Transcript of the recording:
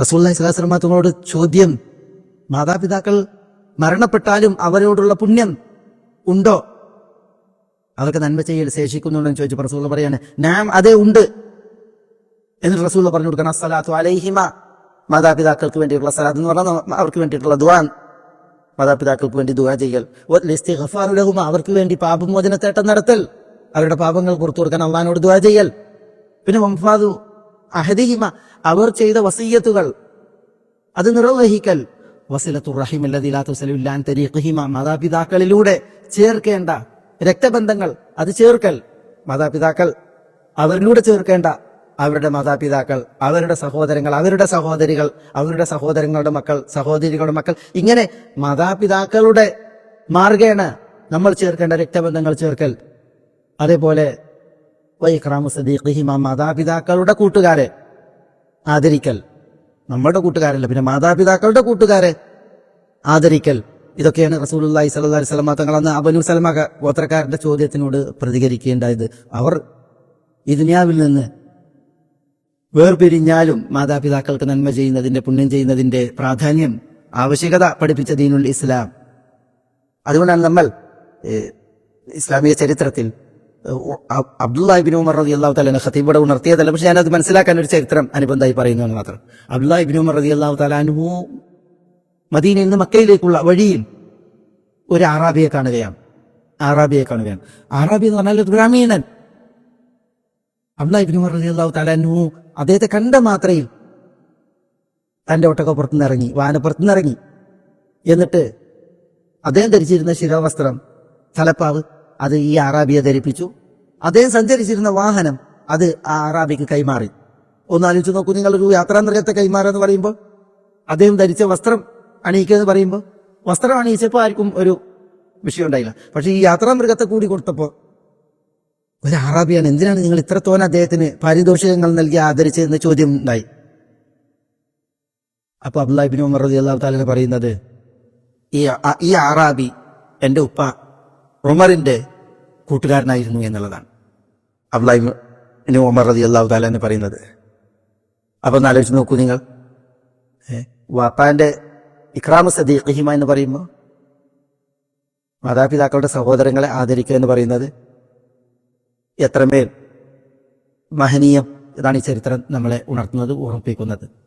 റസൂല്ലായി സ്വലാസ്ലമ തങ്ങളോട് ചോദ്യം മാതാപിതാക്കൾ മരണപ്പെട്ടാലും അവരോടുള്ള പുണ്യം ഉണ്ടോ? അവർക്ക് നന്മ ചെയ്യൽ ശേഷിക്കുന്നുണ്ടെന്ന് ചോദിച്ചു റസൂള്ള പറയാണ് നാം അതേ ഉണ്ട്. എന്നിട്ട് റസൂള്ള പറഞ്ഞു കൊടുക്കണം അസ്സലാത്തു അലൈഹിമ. മാതാപിതാക്കൾക്ക് വേണ്ടിയിട്ടുള്ള സലാത്ത് എന്ന് പറഞ്ഞാൽ അവർക്ക് വേണ്ടിയിട്ടുള്ള ദുവാൻ മാതാപിതാക്കൾക്ക് വേണ്ടി ദുവാ ചെയ്യൽ. ലഹുമ. അവർക്ക് വേണ്ടി പാപമോചനത്തേട്ടം നടത്തൽ. അവരുടെ പാപങ്ങൾ പുറത്തു കൊടുക്കാൻ അള്ളഹാനോട് ദുവാ ചെയ്യൽ. പിന്നെ വംഫാദു അഹദിഹിമ അവർ ചെയ്ത വസീയത്തുകൾ. അത് നിർവഹിക്കൽ. വസിലത്തു റഹിമില്ലാൻ തരീഖിഹിമ മാതാപിതാക്കളിലൂടെ ചേർക്കേണ്ട രക്തബന്ധങ്ങൾ അത് ചേർക്കൽ. മാതാപിതാക്കൾ അവരിലൂടെ ചേർക്കേണ്ട അവരുടെ മാതാപിതാക്കൾ അവരുടെ സഹോദരങ്ങൾ അവരുടെ സഹോദരികൾ അവരുടെ സഹോദരങ്ങളുടെ മക്കൾ സഹോദരികളുടെ മക്കൾ. ഇങ്ങനെ മാതാപിതാക്കളുടെ മാർഗേണ നമ്മൾ ചേർക്കേണ്ട രക്തബന്ധങ്ങൾ ചേർക്കൽ. അതേപോലെ വൈക്രാമു സദീഖിഹിമ മാതാപിതാക്കളുടെ കൂട്ടുകാരെ. ആദരിക്കൽ. നമ്മളുടെ കൂട്ടുകാരല്ല പിന്നെ മാതാപിതാക്കളുടെ കൂട്ടുകാരെ. ആദരിക്കൽ. ഇതൊക്കെയാണ് സ്വല്ലല്ലാഹി അലൈഹി വസല്ലം തങ്ങൾ അന്ന് അബനു സലമ ഗോത്രക്കാരന്റെ ചോദ്യത്തിനോട് പ്രതികരിക്കേണ്ടത് അവർ ഈ നിന്ന് വേർപിരിഞ്ഞാലും മാതാപിതാക്കൾക്ക് നന്മ ചെയ്യുന്നതിന്റെ പുണ്യം ചെയ്യുന്നതിന്റെ പ്രാധാന്യം ആവശ്യകത പഠിപ്പിച്ച ദീനുൽ ഇസ്ലാം. അതുകൊണ്ടാണ് നമ്മൾ ഇസ്ലാമിക ചരിത്രത്തിൽ അബ്ദുല്ലാഹിബിൻ ഉമർ റതി അള്ളാഹു താലാൻ ഖത്തീബ് ഉണർത്തിയതല്ല പക്ഷെ ഞാനത് മനസ്സിലാക്കാൻ ഒരു ചരിത്രം അനുബന്ധമായി പറയുന്നതാണ് മാത്രം. അബ്ദുല്ലാഹിബിൻ ഉമർ റതി അള്ളാഹു താലാനുഹു മദീനയിൽ നിന്ന് മക്കയിലേക്കുള്ള വഴിയിൽ ഒരു ആറാബിയെ കാണുകയാണ്. ആറാബിയെ കാണുകയാണ്. ആറാബി എന്ന് പറഞ്ഞാൽ ഒരു ഗ്രാമീണൻ. അബ്ദുല്ലാഹിബിൻ ഉമർ റതി അള്ളാഹു താലാനുഹു അദ്ദേഹത്തെ കണ്ട മാത്രയിൽ തന്റെ ഒട്ടകപ്പുറത്തുനിന്ന് ഇറങ്ങി വാന പുറത്തുനിന്ന് ഇറങ്ങി. എന്നിട്ട് അദ്ദേഹം ധരിച്ചിരുന്ന ശിരോവസ്ത്രം തലപ്പാവ് അത് ഈ അറാബിയെ ധരിപ്പിച്ചു. അദ്ദേഹം സഞ്ചരിച്ചിരുന്ന വാഹനം അത് ആ അറാബിക്ക് കൈമാറി. ഒന്നാലോചിച്ച് നോക്കൂ നിങ്ങൾ ഒരു യാത്രാമൃഗത്തെ കൈമാറുക എന്ന് പറയുമ്പോൾ അദ്ദേഹം ധരിച്ച വസ്ത്രം അണിയിക്കുക എന്ന് പറയുമ്പോൾ വസ്ത്രം അണിയിച്ചപ്പോൾ ആർക്കും ഒരു വിഷയം ഉണ്ടായില്ല. പക്ഷെ ഈ യാത്രാമൃഗത്തെ കൂടി കൊടുത്തപ്പോൾ ഒരു അറാബിയാണ്. എന്തിനാണ് നിങ്ങൾ ഇത്രത്തോനെ അദ്ദേഹത്തിന് പാരിതോഷികങ്ങൾ നൽകി ആദരിച്ചതെന്ന് ചോദ്യം ഉണ്ടായി. അപ്പൊ അബ്ദുല്ലാഹിബിൻ ഉമർ റളിയല്ലാഹു അള്ളാഹു താലിന് പറയുന്നത് ഈ ഈ അറാബി എന്റെ ഉപ്പ ഉമറിന്റെ കൂട്ടുകാരനായിരുന്നു എന്നുള്ളതാണ്. അബ്ദുല്ലാഹിബിൻ ഉമർ റതി അള്ളാഹു താല എന്ന് പറയുന്നത്. അപ്പൊ ഒന്ന് ആലോചിച്ച് നോക്കൂ നിങ്ങൾ. വാപ്പാന്റെ ഇക്രാമ സദീഖിമ എന്ന് പറയുമ്പോൾ മാതാപിതാക്കളുടെ സഹോദരങ്ങളെ ആദരിക്കുക എന്ന് പറയുന്നത് എത്രമേൽ മഹനീയം ഇതാണ് ഈ ചരിത്രം നമ്മളെ ഉണർത്തുന്നത് ഓർമ്മിപ്പിക്കുന്നത്.